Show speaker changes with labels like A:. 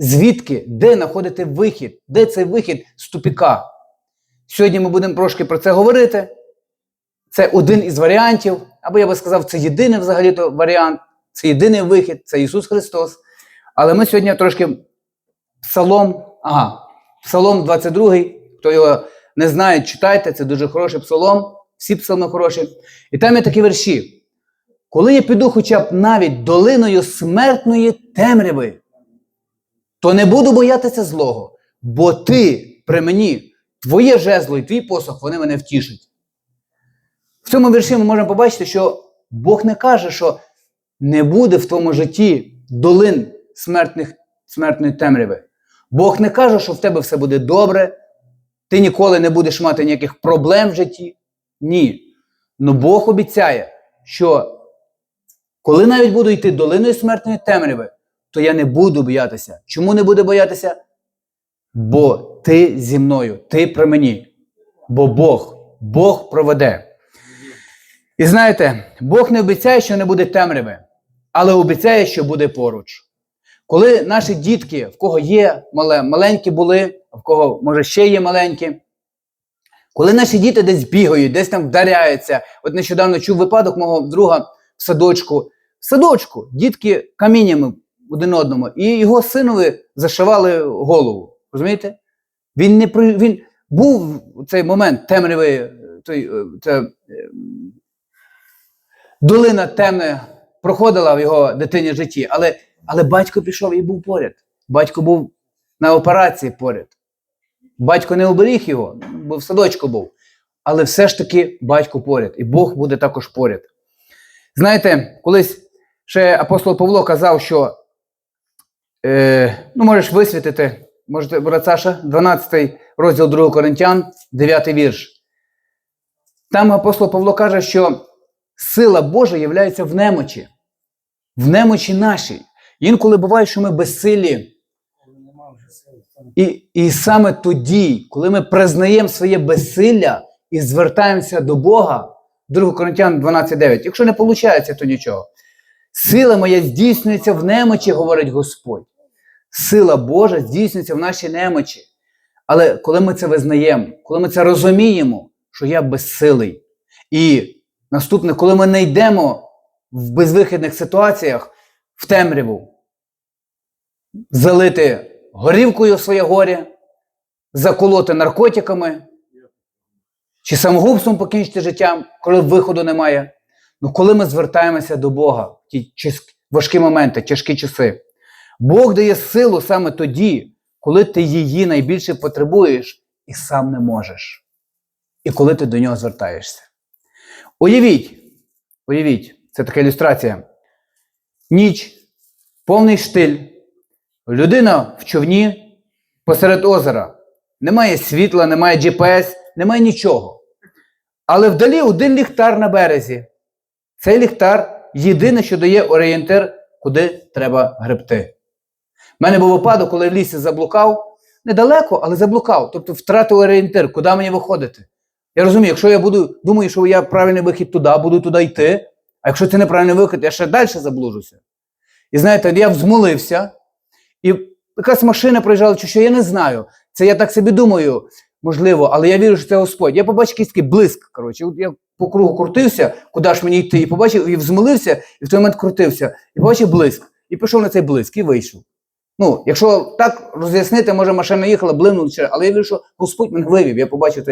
A: звідки, де знаходити вихід, де цей вихід з тупіка. Сьогодні ми будемо трошки про це говорити. Це один із варіантів, або я би сказав, це єдиний взагалі-то варіант, це єдиний вихід, це Ісус Христос. Але ми сьогодні трошки Псалом, ага, Псалом 22, хто його не знає, читайте, це дуже хороший псалом, всі псалми хороші. І там є такі вірші. Коли я піду хоча б навіть долиною смертної темряви, то не буду боятися злого, бо ти при мені, твоє жезло і твій посох, вони мене втішать. В цьому вірші ми можемо побачити, що Бог не каже, що не буде в твоєму житті долин смертних, смертної темряви. Бог не каже, що в тебе все буде добре, ти ніколи не будеш мати ніяких проблем в житті. Ні. Ну Бог обіцяє, що коли навіть буду йти долиною смертної темряви, то я не буду боятися. Чому не буду боятися? Бо ти зі мною, ти при мені. Бо Бог, Бог проведе. І знаєте, Бог не обіцяє, що не буде темряви, але обіцяє, що буде поруч. Коли наші дітки, в кого є мале, маленькі були, в кого може ще є маленькі, коли наші діти десь бігають, десь там вдаряються, от нещодавно чув випадок мого друга в садочку. В садочку дітки каміннями один одному, і його синові зашивали голову. Розумієте? Він не він був цей момент темряви, той, е, це, е, долина темна проходила в його дитині житті, але, але батько пішов і був поряд. Батько був на операції поряд. Батько не оберіг його, бо в садочку був. Але все ж таки батько поряд, і Бог буде також поряд. Знаєте, колись ще апостол Павло казав, що е, ну, можеш висвітити, можете, брат Саша, 12 розділ 2 Коринтян, 9 вірш. Там апостол Павло каже, що сила Божа є в немочі, в немочі нашій. Інколи буває, що ми безсилі. І, і саме тоді, коли ми признаємо своє безсилля і звертаємося до Бога, 2 Коринтян 12.9, якщо не виходить, то нічого. Сила моя здійснюється в немочі, говорить Господь. Сила Божа здійснюється в нашій немочі. Але коли ми це визнаємо, коли ми це розуміємо, що я безсилий. І наступне, коли ми не йдемо в безвихідних ситуаціях в темряву, залити горівкою своє горя, заколоти наркотиками чи самогубством покінчити життям, коли виходу немає. Ну, коли ми звертаємося до Бога в ті важкі моменти, тяжкі часи, Бог дає силу саме тоді, коли ти її найбільше потребуєш і сам не можеш. І коли ти до нього звертаєшся. Уявіть, уявіть, це така ілюстрація. Ніч, повний штиль, людина в човні посеред озера. Немає світла, немає GPS, немає нічого. Але вдалі один ліхтар на березі. Цей ліхтар єдине, що дає орієнтир, куди треба гребти. У мене був випадок, коли в лісі заблукав, недалеко, але заблукав. Тобто втратив орієнтир, куди мені виходити. Я розумію, якщо я буду, думаю, що я правильний вихід туди, буду туди йти, а якщо це неправильний вихід, я ще далі заблужуся. І знаєте, я взмолився, і якась машина проїжджала, чи що я не знаю. Це я так собі думаю, можливо, але я вірю, що це Господь. Я побачив якийсь такий блиск. Коротше, я по кругу крутився, куди ж мені йти, і побачив, і взмолився, і в той момент крутився, і побачив блиск. І пішов на цей блиск, і вийшов. Ну, якщо так роз'яснити, може машина їхала, блимнула, але я вірю, що Господь мене вивів, я побачив